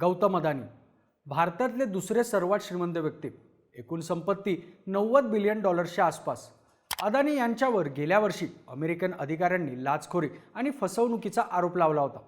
गौतम अदानी. भारतातले दुसरे सर्वात श्रीमंत व्यक्ती. एकूण संपत्ती नव्वद बिलियन डॉलर्सच्या आसपास. अदानी यांच्यावर गेल्या वर्षी अमेरिकन अधिकाऱ्यांनी लाचखोरी आणि फसवणुकीचा आरोप लावला होता.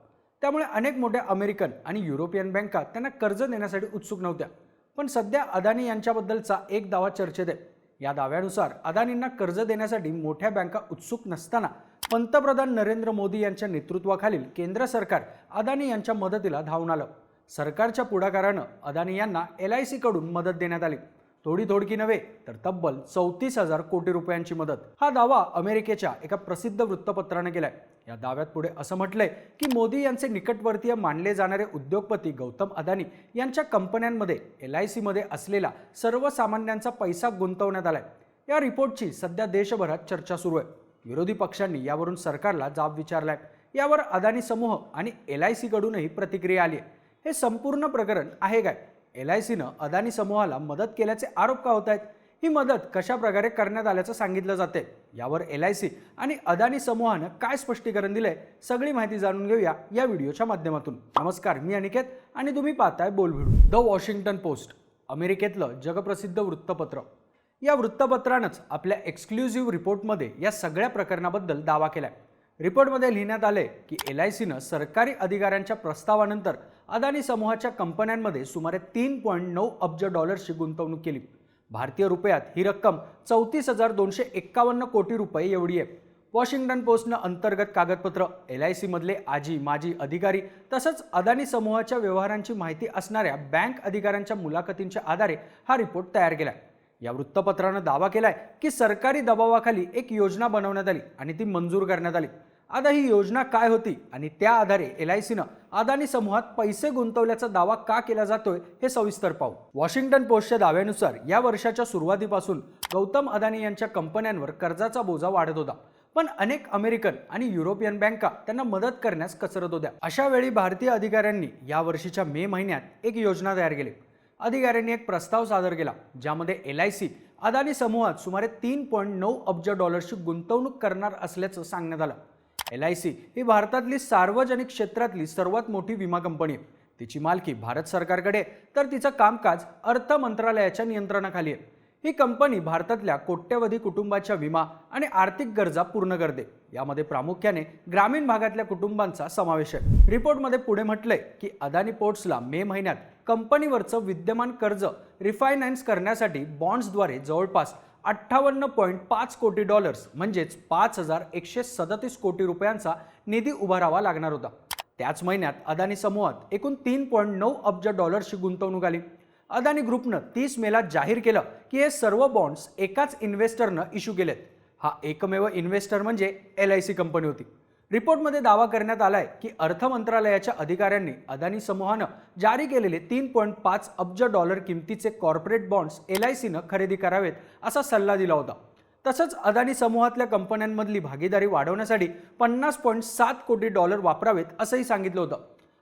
त्यामुळे अनेक मोठ्या अमेरिकन आणि युरोपियन बँका त्यांना कर्ज देण्यासाठी उत्सुक नव्हत्या. पण सध्या अदानी यांच्याबद्दलचा एक दावा चर्चेत आहे. या दाव्यानुसार अदानींना कर्ज देण्यासाठी मोठ्या बँका उत्सुक नसताना पंतप्रधान नरेंद्र मोदी यांच्या नेतृत्वाखालील केंद्र सरकार अदानी यांच्या मदतीला धावून आलं. सरकारच्या पुढाकारानं अदानी यांना एल आय सीकडून मदत देण्यात आली. थोडी थोडकी नव्हे तर तब्बल चौतीस हजार कोटी रुपयांची मदत. हा दावा अमेरिकेच्या एका प्रसिद्ध वृत्तपत्राने केलाय. या दाव्यात पुढे असं म्हटलंय की मोदी यांचे निकटवर्तीय मानले जाणारे उद्योगपती गौतम अदानी यांच्या कंपन्यांमध्ये एल आय सीमध्ये असलेला सर्वसामान्यांचा पैसा गुंतवण्यात आलाय. या रिपोर्टची सध्या देशभरात चर्चा सुरू आहे. विरोधी पक्षांनी यावरून सरकारला जाब विचारलाय. यावर अदानी समूह आणि एल आय सीकडूनही प्रतिक्रिया आली आहे. हे संपूर्ण प्रकरण आहे काय? एल आय सीनं अदानी समूहाला मदत केल्याचे आरोप का होत आहेत ही मदत कशा प्रकारे करण्यात आल्याचं सांगितलं जाते यावर एल आय सी आणि अदानी समूहानं काय स्पष्टीकरण दिलंय? सगळी माहिती जाणून घेऊया या व्हिडिओच्या माध्यमातून. नमस्कार मी अनिकेत आणि तुम्ही पाहताय बोलभिडू द वॉशिंग्टन पोस्ट अमेरिकेतलं जगप्रसिद्ध वृत्तपत्र. या वृत्तपत्रानंच आपल्या एक्सक्लुझिव्ह रिपोर्टमध्ये या सगळ्या प्रकरणाबद्दल दावा केलाय. रिपोर्टमध्ये लिहिण्यात आले की एल आय सीनं सरकारी अधिकाऱ्यांच्या प्रस्तावानंतर अदानी समूहाच्या कंपन्यांमध्ये सुमारे तीन पॉईंट नऊ अब्ज डॉलर्सची गुंतवणूक केली. भारतीय रुपयात ही रक्कम चौतीस हजार दोनशे एक्कावन्न कोटी रुपये एवढी आहे. वॉशिंग्टन पोस्टनं अंतर्गत कागदपत्र एल आय सीमधले आजी माजी अधिकारी तसंच अदानी समूहाच्या व्यवहारांची माहिती असणाऱ्या बँक अधिकाऱ्यांच्या मुलाखतींच्या आधारे हा रिपोर्ट तयार केला या वृत्तपत्रानं दावा केलाय की सरकारी दबावाखाली एक योजना बनवण्यात आली आणि ती मंजूर करण्यात आली. आता ही योजना काय होती? आणि त्या आधारे एल आय सीनं अदानी समूहात पैसे गुंतवल्याचा दावा का केला जातोय हे सविस्तर पाहू. वॉशिंग्टन पोस्टच्या दाव्यानुसार या वर्षाच्या सुरुवातीपासून गौतम अदानी यांच्या कंपन्यांवर कर्जाचा बोजा वाढत होता. पण अनेक अमेरिकन आणि युरोपियन बँका त्यांना मदत करण्यास कसरत होत्या. अशा वेळी भारतीय अधिकाऱ्यांनी या वर्षीच्या मे महिन्यात एक योजना तयार केली. अधिकाऱ्यांनी एक प्रस्ताव सादर केला ज्यामध्ये एल आय सी अदानी समूहात सुमारे तीन पॉईंट नऊ अब्ज डॉलर्सची गुंतवणूक करणार असल्याचं सांगण्यात आलं. एल आय सी ही भारतातली सार्वजनिक क्षेत्रातली सर्वात मोठी विमा कंपनी आहे. तिची मालकी भारत सरकारकडे तर तिचं कामकाज अर्थ मंत्रालयाच्या नियंत्रणाखाली आहे. ही कंपनी भारतातल्या कोट्यवधी कुटुंबाच्या विमा आणि आर्थिक गरजा पूर्ण करते. यामध्ये प्रामुख्याने ग्रामीण भागातल्या कुटुंबांचा समावेश आहे. रिपोर्टमध्ये पुढे म्हटलंय की अदानी पोर्ट्सला मे महिन्यात कंपनीवरचं विद्यमान कर्ज रिफायनान्स करण्यासाठी बॉन्ड्सद्वारे जवळपास अठ्ठावन्न पॉईंट पाच कोटी डॉलर्स म्हणजेच पाच हजार एकशे सदतीस कोटी रुपयांचा निधी उभारावा लागणार होता. त्याच महिन्यात अदानी समूहात एकूण तीन पॉईंट नऊ अब्ज डॉलर्सची गुंतवणूक आली. अदानी ग्रुपनं तीस मेला जाहीर केलं की हे सर्व बॉन्ड्स एकाच इन्व्हेस्टरनं इश्यू केलेत. हा एकमेव इन्व्हेस्टर म्हणजे एल आय सी कंपनी होती. रिपोर्टमध्ये दावा करण्यात आलाय की अर्थ मंत्रालयाच्या अधिकाऱ्यांनी अदानी समूहानं जारी केलेले तीन पॉईंट पाच अब्ज डॉलर किमतीचे कॉर्पोरेट बॉन्ड्स एल आय सीनं खरेदी करावेत असा सल्ला दिला होता. तसंच अदानी समूहातल्या कंपन्यांमधली भागीदारी वाढवण्यासाठी पन्नास पॉईंट सात कोटी डॉलर वापरावेत असंही सांगितलं होतं.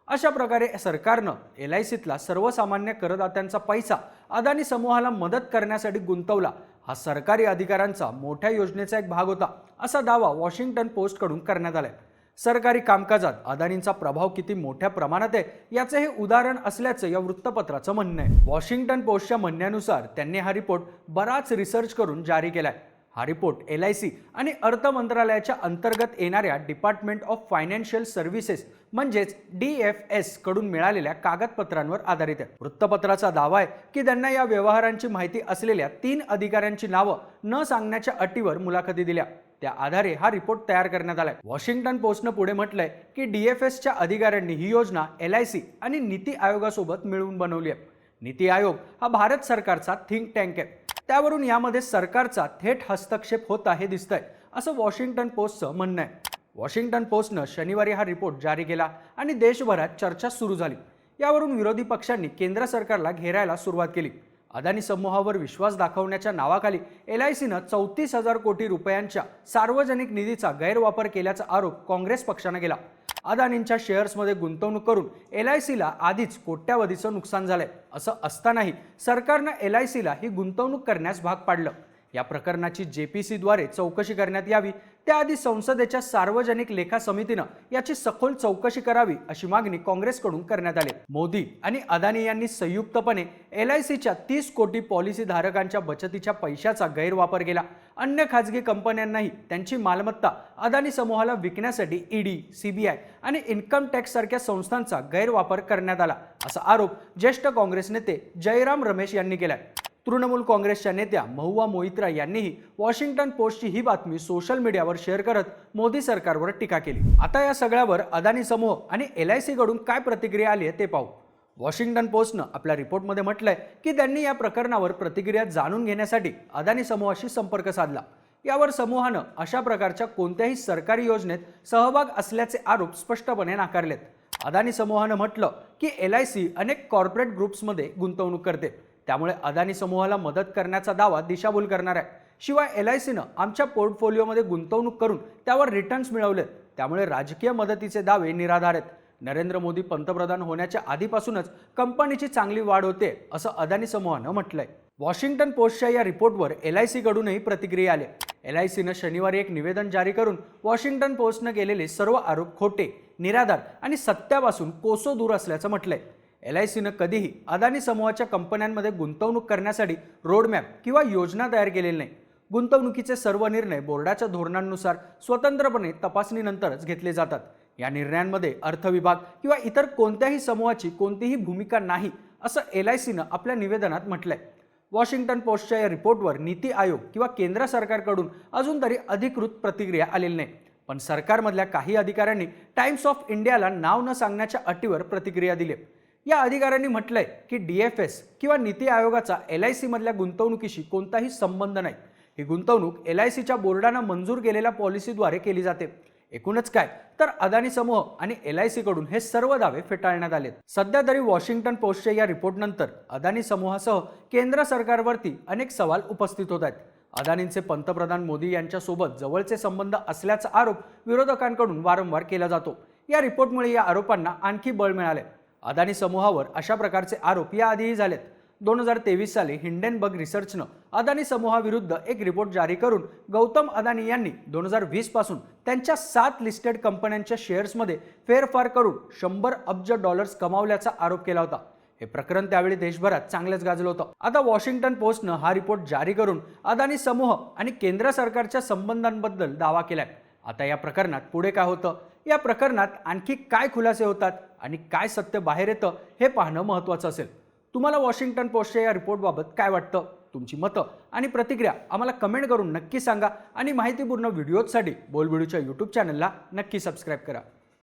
अशा प्रकारे सरकारनं एल आय सीतला सर्वसामान्य करदात्यांचा पैसा अदानी समूहाला मदत करण्यासाठी गुंतवला हा सरकारी अधिकाऱ्यांचा मोठ्या योजनेचा एक भाग होता असा दावा वॉशिंग्टन पोस्टकडून करण्यात आलाय. सरकारी कामकाजात अदानींचा प्रभाव किती मोठ्या प्रमाणात आहे याचे हे उदाहरण असल्याचं या वृत्तपत्राचं म्हणणं आहे. वॉशिंग्टन पोस्टच्या म्हणण्यानुसार त्यांनी हा रिपोर्ट बराच रिसर्च करून जारी केलाय. हा रिपोर्ट एल आय सी आणि अर्थ मंत्रालयाच्या अंतर्गत येणाऱ्या डिपार्टमेंट ऑफ फायनान्शियल सर्व्हिसेस म्हणजेच डी एफ एसकडून मिळालेल्या कागदपत्रांवर आधारित आहे वृत्तपत्राचा दावा आहे की त्यांना या व्यवहारांची माहिती असलेल्या तीन अधिकाऱ्यांची नावं न सांगण्याच्या अटीवर मुलाखती दिल्या. त्या आधारे हा रिपोर्ट तयार करण्यात आलाय. वॉशिंग्टन पोस्टनं पुढे म्हटलंय की डी एफ एसच्या अधिकाऱ्यांनी ही योजना एल आय सी आणि नीती आयोगासोबत मिळवून बनवली आहे. नीती आयोग हा भारत सरकारचा थिंक टँक आहे. त्यावरून यामध्ये सरकारचा थेट हस्तक्षेप होता हे दिसतंय. असं वॉशिंग्टन पोस्टचं म्हणणं आहे. वॉशिंग्टन पोस्टनं शनिवारी हा रिपोर्ट जारी केला आणि देशभरात चर्चा सुरू झाली. यावरून विरोधी पक्षांनी केंद्र सरकारला घेरायला सुरुवात केली. अदानी समूहावर विश्वास दाखवण्याच्या नावाखाली एल आय सीनं चौतीस हजार कोटी रुपयांच्या सार्वजनिक निधीचा गैरवापर केल्याचा आरोप काँग्रेस पक्षानं केला. अदानींच्या शेअर्समध्ये गुंतवणूक करून एल आय सीला आधीच कोट्यावधीचं नुकसान झालंय असं असतानाही सरकारनं एल आय सीला ही गुंतवणूक करण्यास भाग पाडलं. या प्रकरणाची जेपीसीद्वारे चौकशी करण्यात यावी. त्याआधी संसदेच्या सार्वजनिक लेखा समितीनं याची सखोल चौकशी करावी अशी मागणी काँग्रेसकडून करण्यात आली. मोदी आणि अदानी यांनी संयुक्तपणे एल आय सीच्या तीस कोटी पॉलिसी धारकांच्या बचतीच्या पैशाचा गैरवापर केला. अन्य खाजगी कंपन्यांनाही त्यांची मालमत्ता अदानी समूहाला विकण्यासाठी ईडी सीबीआय आणि इन्कम टॅक्स सारख्या संस्थांचा गैरवापर करण्यात आला असा आरोप ज्येष्ठ काँग्रेस नेते जयराम रमेश यांनी केलाय. तृणमूल काँग्रेसच्या नेत्या महुआ मोहित्रा यांनीही वॉशिंग्टन पोस्टची ही बातमी सोशल मीडियावर शेअर करत मोदी सरकारवर टीका केली. आता या सगळ्यावर अदानी समूह आणि एल आय सीकडून काय प्रतिक्रिया आली आहे ते पाहू. वॉशिंग्टन पोस्टनं आपल्या रिपोर्टमध्ये म्हटलंय की त्यांनी या प्रकरणावर प्रतिक्रिया जाणून घेण्यासाठी अदानी समूहाशी संपर्क साधला. यावर समूहानं अशा प्रकारच्या कोणत्याही सरकारी योजनेत सहभाग असल्याचे आरोप स्पष्टपणे नाकारलेत. अदानी समूहानं म्हटलं की एल आय सी अनेक कॉर्पोरेट ग्रुप्समध्ये गुंतवणूक करते. त्यामुळे अदानी समूहाला मदत करण्याचा दावा दिशाभूल करणार आहे. शिवाय एल आय सीनं आमच्या पोर्टफोलिओमध्ये गुंतवणूक करून त्यावर रिटर्न्स मिळवलेत. त्यामुळे राजकीय मदतीचे दावे निराधार आहेत. नरेंद्र मोदी पंतप्रधान होण्याच्या आधीपासूनच कंपनीची चांगली वाढ होते असं अदानी समूहानं म्हटलंय. वॉशिंग्टन पोस्टच्या या रिपोर्टवर एल आय सीकडूनही प्रतिक्रिया आली एल आय सीनं शनिवारी एक निवेदन जारी करून वॉशिंग्टन पोस्टनं केलेले सर्व आरोप खोटे निराधार आणि सत्यापासून कोसो दूर असल्याचं म्हटलंय. एल आय सीनं कधीही अदानी समूहाच्या कंपन्यांमध्ये गुंतवणूक करण्यासाठी रोडमॅप किंवा योजना तयार केलेली नाही. गुंतवणुकीचे सर्व निर्णय बोर्डाच्या धोरणांनुसार स्वतंत्रपणे तपासणीनंतरच घेतले जातात. या निर्णयांमध्ये अर्थ विभाग किंवा इतर कोणत्याही समूहाची कोणतीही भूमिका नाही असं एल आय सीनं आपल्या निवेदनात म्हटलंय. वॉशिंग्टन पोस्टच्या या रिपोर्टवर नीती आयोग किंवा केंद्र सरकारकडून अजून तरी अधिकृत प्रतिक्रिया आलेली नाही. पण सरकारमधल्या काही अधिकाऱ्यांनी टाइम्स ऑफ इंडियाला नाव न सांगण्याच्या अटीवर प्रतिक्रिया दिली या अधिकाऱ्यांनी म्हटलंय की डी एफ एस किंवा नीती आयोगाचा एल आय सीमधल्या गुंतवणुकीशी कोणताही संबंध नाही. ही गुंतवणूक एल आय सीच्या बोर्डानं मंजूर केलेल्या पॉलिसीद्वारे केली जाते. एकूणच काय? तर अदानी समूह आणि एल आय सीकडून हे सर्व दावे फेटाळण्यात आले सध्या तरी वॉशिंग्टन पोस्टच्या या रिपोर्टनंतर अदानी समूहासह केंद्र सरकारवरती अनेक सवाल उपस्थित होत आहेत. अदानींचे पंतप्रधान मोदी यांच्यासोबत जवळचे संबंध असल्याचा आरोप विरोधकांकडून वारंवार केला जातो. या रिपोर्टमुळे या आरोपांना आणखी बळ मिळाले अदानी समूहावर अशा प्रकारचे आरोप याआधीही झालेत. दोन हजार तेवीस साली हिंडेनबर्ग रिसर्चनं अदानी समूहाविरुद्ध एक रिपोर्ट जारी करून गौतम अदानी यांनी दोन हजार वीसपासून त्यांच्या सात लिस्टेड कंपन्यांच्या शेअर्समध्ये फेरफार करून शंभर अब्ज डॉलर्स कमावल्याचा आरोप केला होता. हे प्रकरण त्यावेळी देशभरात चांगलंच गाजलं होतं. आता वॉशिंग्टन पोस्टनं हा रिपोर्ट जारी करून अदानी समूह आणि केंद्र सरकारच्या संबंधांबद्दल दावा केलाय. आता या प्रकरणात पुढे काय होतं? या प्रकरणात आणखी काय खुलासे होतात आणि काय सत्य बाहेर येतं हे पाहणं महत्त्वाचं असेल. तुम्हाला वॉशिंग्टन पोस्टच्या या रिपोर्टबाबत काय वाटतं? तुमची मतं आणि प्रतिक्रिया आम्हाला कमेंट करून नक्की सांगा आणि माहितीपूर्ण व्हिडिओजसाठी बोलबिडूच्या यूट्यूब चॅनलला नक्की सबस्क्राईब करा.